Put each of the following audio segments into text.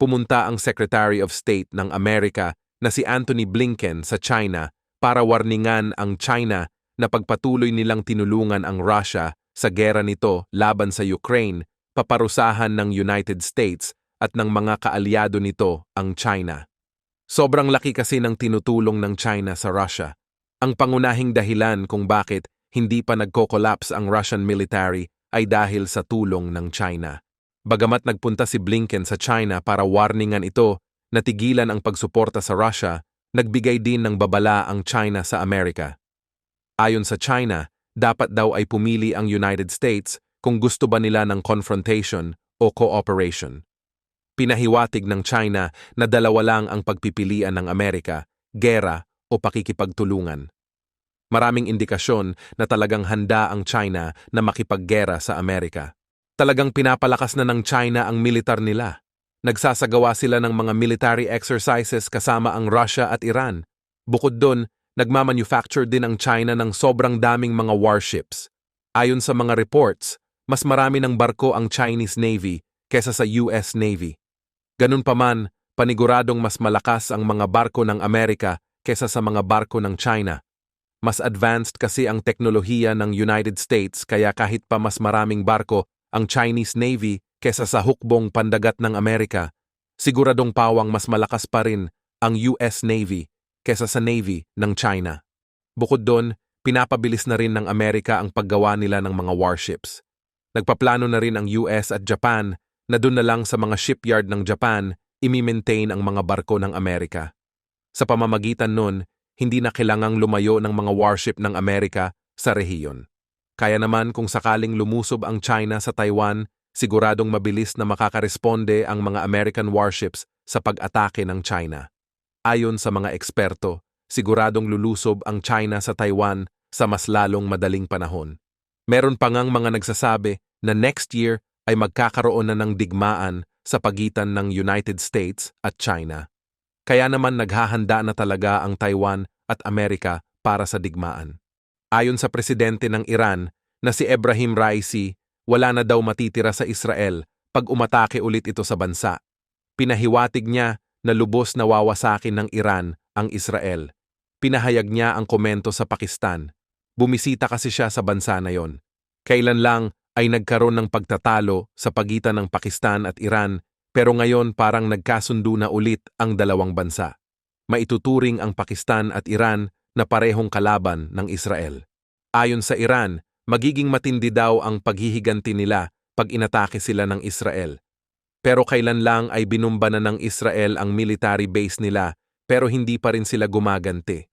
pumunta ang Secretary of State ng Amerika na si Anthony Blinken sa China para warningan ang China na pagpatuloy nilang tinulungan ang Russia sa gera nito laban sa Ukraine, paparusahan ng United States at ng mga kaalyado nito ang China. Sobrang laki kasi ng tinutulong ng China sa Russia. Ang pangunahing dahilan kung bakit hindi pa nagko-collapse ang Russian military ay dahil sa tulong ng China. Bagamat nagpunta si Blinken sa China para warningan ito na tigilan ang pagsuporta sa Russia, nagbigay din ng babala ang China sa Amerika. Ayon sa China, dapat daw ay pumili ang United States kung gusto ba nila ng confrontation o cooperation. Pinahiwatig ng China na dalawa lang ang pagpipilian ng Amerika, gera o pakikipagtulungan. Maraming indikasyon na talagang handa ang China na makipaggera sa Amerika. Talagang pinapalakas na ng China ang militar nila. Nagsasagawa sila ng mga military exercises kasama ang Russia at Iran. Bukod doon, nagmamanufacture din ang China ng sobrang daming mga warships. Ayon sa mga reports, mas marami ng barko ang Chinese Navy kesa sa US Navy. Ganun pa man, paniguradong mas malakas ang mga barko ng Amerika kesa sa mga barko ng China. Mas advanced kasi ang teknolohiya ng United States kaya kahit pa mas maraming barko ang Chinese Navy kesa sa hukbong pandagat ng Amerika, siguradong pawang mas malakas pa rin ang US Navy kesa sa Navy ng China. Bukod doon, pinapabilis na rin ng Amerika ang paggawa nila ng mga warships. Nagpaplano na rin ang US at Japan na doon na lang sa mga shipyard ng Japan imi-maintain ang mga barko ng Amerika. Sa pamamagitan nun, hindi na kailangang lumayo ng mga warship ng Amerika sa rehiyon. Kaya naman kung sakaling lumusob ang China sa Taiwan, siguradong mabilis na makakaresponde ang mga American warships sa pag-atake ng China. Ayon sa mga eksperto, siguradong lulusob ang China sa Taiwan sa mas lalong madaling panahon. Meron pa ngang mga nagsasabi na next year ay magkakaroon na ng digmaan sa pagitan ng United States at China. Kaya naman naghahanda na talaga ang Taiwan at Amerika para sa digmaan. Ayon sa presidente ng Iran na si Ebrahim Raisi, wala na daw matitira sa Israel pag umatake ulit ito sa bansa. Pinahiwatig niya na lubos na wawasakin ng Iran ang Israel. Pinahayag niya ang komento sa Pakistan. Bumisita kasi siya sa bansa na yon. Kailan lang ay nagkaroon ng pagtatalo sa pagitan ng Pakistan at Iran pero ngayon parang nagkasundo na ulit ang dalawang bansa. Maituturing ang Pakistan at Iran na parehong kalaban ng Israel. Ayon sa Iran, magiging matindi daw ang paghihiganti nila pag inatake sila ng Israel. Pero kailan lang ay binumba na ng Israel ang military base nila pero hindi pa rin sila gumaganti.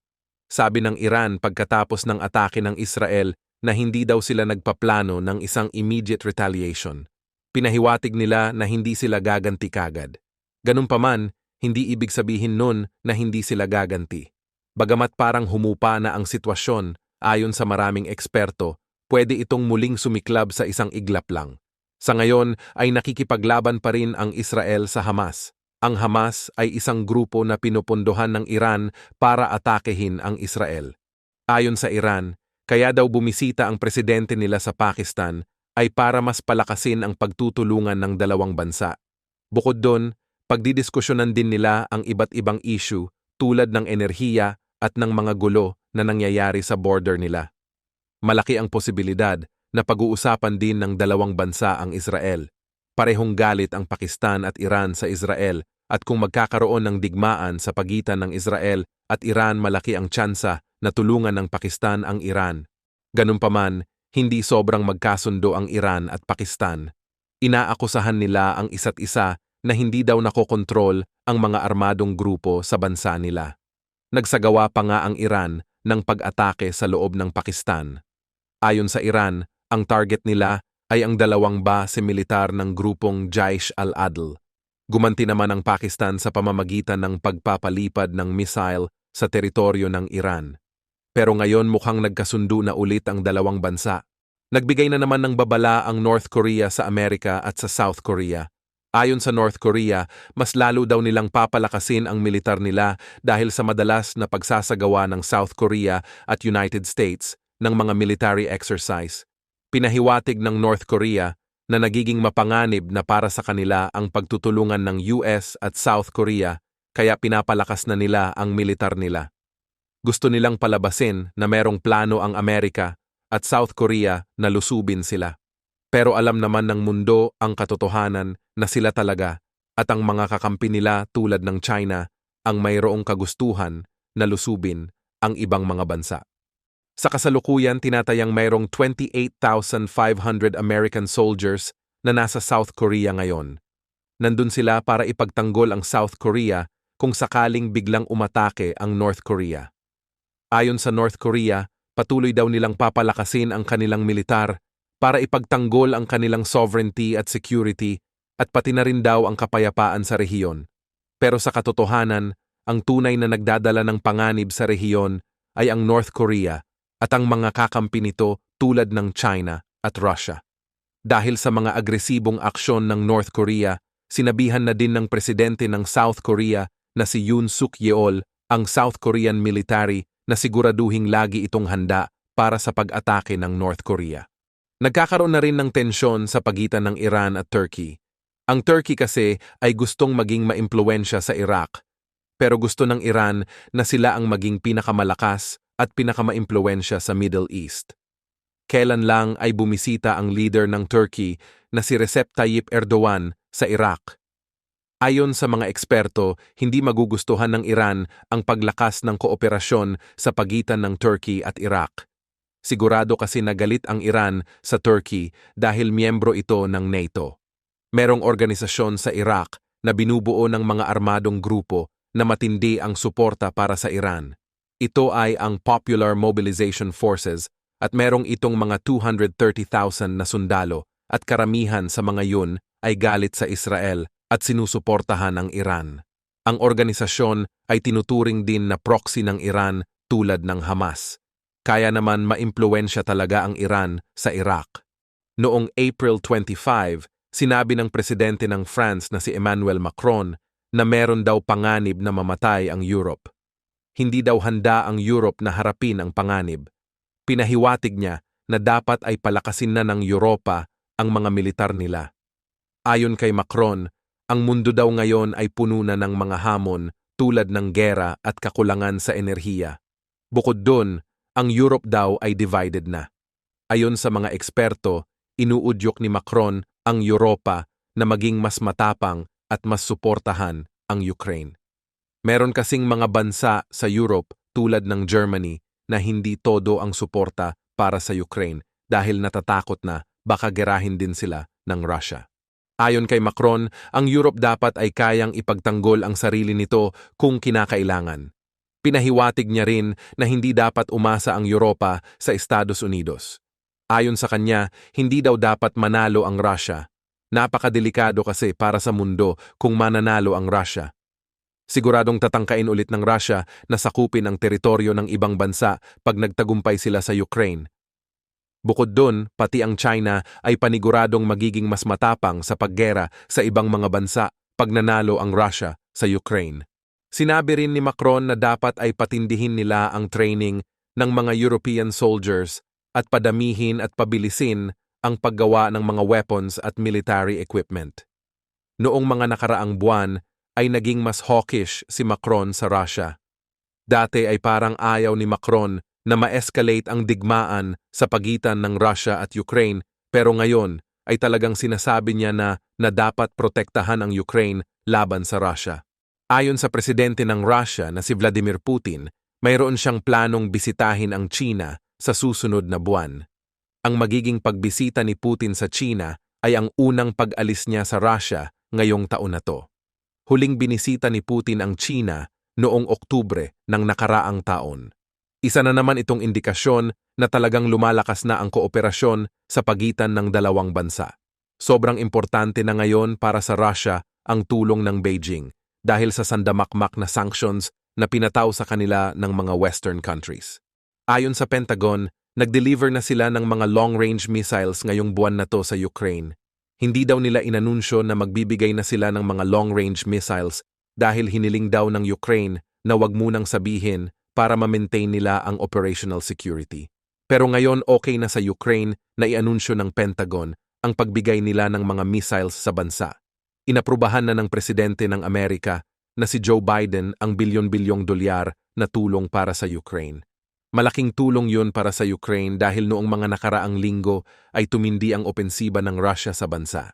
Sabi ng Iran pagkatapos ng atake ng Israel na hindi daw sila nagpaplano ng isang immediate retaliation. Pinahiwatig nila na hindi sila gaganti kagad. Ganun pa man, hindi ibig sabihin nun na hindi sila gaganti. Bagamat parang humupa na ang sitwasyon, ayon sa maraming eksperto, pwede itong muling sumiklab sa isang iglap lang. Sa ngayon ay nakikipaglaban pa rin ang Israel sa Hamas. Ang Hamas ay isang grupo na pinupundohan ng Iran para atakehin ang Israel. Ayon sa Iran, kaya daw bumisita ang presidente nila sa Pakistan ay para mas palakasin ang pagtutulungan ng dalawang bansa. Bukod doon, pagdidiskusyonan din nila ang iba't ibang issue tulad ng enerhiya at ng mga gulo na nangyayari sa border nila. Malaki ang posibilidad na pag-uusapan din ng dalawang bansa ang Israel. Parehong galit ang Pakistan at Iran sa Israel at kung magkakaroon ng digmaan sa pagitan ng Israel at Iran malaki ang tsansa na tulungan ng Pakistan ang Iran. Ganun pa man, hindi sobrang magkasundo ang Iran at Pakistan. Inaakusahan nila ang isa't isa na hindi daw nakokontrol ang mga armadong grupo sa bansa nila. Nagsagawa pa nga ang Iran ng pag-atake sa loob ng Pakistan. Ayon sa Iran, ang target nila ay ang dalawang base militar ng grupong Jaish al-Adl. Gumanti naman ang Pakistan sa pamamagitan ng pagpapalipad ng missile sa teritoryo ng Iran. Pero ngayon mukhang nagkasundo na ulit ang dalawang bansa. Nagbigay na naman ng babala ang North Korea sa Amerika at sa South Korea. Ayon sa North Korea, mas lalo daw nilang papalakasin ang militar nila dahil sa madalas na pagsasagawa ng South Korea at United States ng mga military exercise. Pinahiwatig ng North Korea na nagiging mapanganib na para sa kanila ang pagtutulungan ng US at South Korea kaya pinapalakas na nila ang militar nila. Gusto nilang palabasin na merong plano ang Amerika at South Korea na lusubin sila. Pero alam naman ng mundo ang katotohanan na sila talaga at ang mga kakampi nila tulad ng China ang mayroong kagustuhan na lusubin ang ibang mga bansa. Sa kasalukuyan, tinatayang mayroong 28,500 American soldiers na nasa South Korea ngayon. Nandun sila para ipagtanggol ang South Korea kung sakaling biglang umatake ang North Korea. Ayon sa North Korea, patuloy daw nilang papalakasin ang kanilang militar para ipagtanggol ang kanilang sovereignty at security at pati na rin daw ang kapayapaan sa rehiyon. Pero sa katotohanan, ang tunay na nagdadala ng panganib sa rehiyon ay ang North Korea at ang mga kakampi nito tulad ng China at Russia. Dahil sa mga agresibong aksyon ng North Korea, sinabihan na din ng presidente ng South Korea na si Yoon Suk Yeol ang South Korean military na siguraduhing lagi itong handa para sa pag-atake ng North Korea. Nagkakaroon na rin ng tensyon sa pagitan ng Iran at Turkey. Ang Turkey kasi ay gustong maging maimpluensya sa Iraq, pero gusto ng Iran na sila ang maging pinakamalakas at pinakamaimpluensya sa Middle East. Kailan lang ay bumisita ang leader ng Turkey na si Recep Tayyip Erdogan sa Iraq. Ayon sa mga eksperto, hindi magugustuhan ng Iran ang paglakas ng kooperasyon sa pagitan ng Turkey at Iraq. Sigurado kasi nagalit ang Iran sa Turkey dahil miyembro ito ng NATO. Merong organisasyon sa Iraq na binubuo ng mga armadong grupo na matindi ang suporta para sa Iran. Ito ay ang Popular Mobilization Forces at merong itong mga 230,000 na sundalo at karamihan sa mga yun ay galit sa Israel at sinusuportahan ng Iran. Ang organisasyon ay tinuturing din na proxy ng Iran tulad ng Hamas. Kaya naman maimpluensya talaga ang Iran sa Iraq. Noong April 25, sinabi ng presidente ng France na si Emmanuel Macron na meron daw panganib na mamatay ang Europe hindi daw handa ang Europe na harapin ang panganib. Pinahiwatig niya na dapat ay palakasin na ng Europa ang mga militar nila. Ayon kay Macron, ang mundo daw ngayon ay puno na ng mga hamon tulad ng gera at kakulangan sa enerhiya. Bukod doon, ang Europe daw ay divided na. Ayon sa mga eksperto, inuudyok ni Macron ang Europa na maging mas matapang at mas suportahan ang Ukraine. Meron kasing mga bansa sa Europe tulad ng Germany na hindi todo ang suporta para sa Ukraine dahil natatakot na baka gerahin din sila ng Russia. Ayon kay Macron, ang Europe dapat ay kayang ipagtanggol ang sarili nito kung kinakailangan. Pinahiwatig niya rin na hindi dapat umasa ang Europa sa Estados Unidos. Ayon sa kanya, hindi daw dapat manalo ang Russia. Napakadelikado kasi para sa mundo kung mananalo ang Russia. Siguradong tatangkain ulit ng Russia na sakupin ang teritoryo ng ibang bansa pag nagtagumpay sila sa Ukraine. Bukod doon, pati ang China ay paniguradong magiging mas matapang sa paggera sa ibang mga bansa pag nanalo ang Russia sa Ukraine. Sinabi rin ni Macron na dapat ay patindihin nila ang training ng mga European soldiers at padamihin at pabilisin ang paggawa ng mga weapons at military equipment. Noong mga nakaraang buwan, ay naging mas hawkish si Macron sa Russia. Dati ay parang ayaw ni Macron na ma-escalate ang digmaan sa pagitan ng Russia at Ukraine pero ngayon ay talagang sinasabi niya na na dapat protektahan ang Ukraine laban sa Russia. Ayon sa presidente ng Russia na si Vladimir Putin, mayroon siyang planong bisitahin ang China sa susunod na buwan. Ang magiging pagbisita ni Putin sa China ay ang unang pag-alis niya sa Russia ngayong taon na to huling binisita ni Putin ang China noong Oktubre ng nakaraang taon. Isa na naman itong indikasyon na talagang lumalakas na ang kooperasyon sa pagitan ng dalawang bansa. Sobrang importante na ngayon para sa Russia ang tulong ng Beijing dahil sa sandamakmak na sanctions na pinataw sa kanila ng mga Western countries. Ayon sa Pentagon, nag-deliver na sila ng mga long-range missiles ngayong buwan na to sa Ukraine hindi daw nila inanunsyo na magbibigay na sila ng mga long-range missiles dahil hiniling daw ng Ukraine na wag munang sabihin para ma-maintain nila ang operational security. Pero ngayon okay na sa Ukraine na ianunsyo ng Pentagon ang pagbigay nila ng mga missiles sa bansa. Inaprubahan na ng presidente ng Amerika na si Joe Biden ang bilyon-bilyong dolyar na tulong para sa Ukraine. Malaking tulong yun para sa Ukraine dahil noong mga nakaraang linggo ay tumindi ang opensiba ng Russia sa bansa.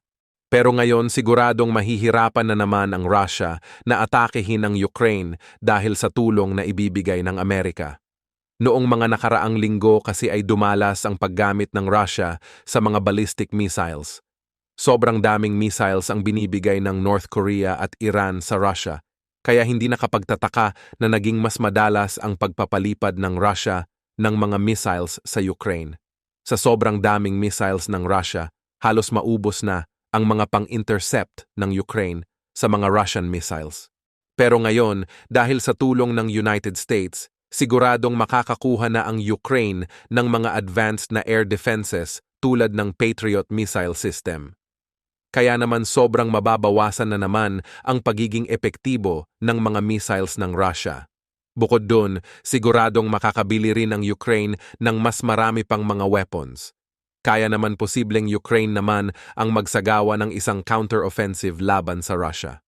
Pero ngayon siguradong mahihirapan na naman ang Russia na atakehin ang Ukraine dahil sa tulong na ibibigay ng Amerika. Noong mga nakaraang linggo kasi ay dumalas ang paggamit ng Russia sa mga ballistic missiles. Sobrang daming missiles ang binibigay ng North Korea at Iran sa Russia, kaya hindi nakapagtataka na naging mas madalas ang pagpapalipad ng Russia ng mga missiles sa Ukraine. Sa sobrang daming missiles ng Russia, halos maubos na ang mga pang-intercept ng Ukraine sa mga Russian missiles. Pero ngayon, dahil sa tulong ng United States, siguradong makakakuha na ang Ukraine ng mga advanced na air defenses tulad ng Patriot missile system. Kaya naman sobrang mababawasan na naman ang pagiging epektibo ng mga missiles ng Russia. Bukod dun, siguradong makakabili rin ang Ukraine ng mas marami pang mga weapons. Kaya naman posibleng Ukraine naman ang magsagawa ng isang counter-offensive laban sa Russia.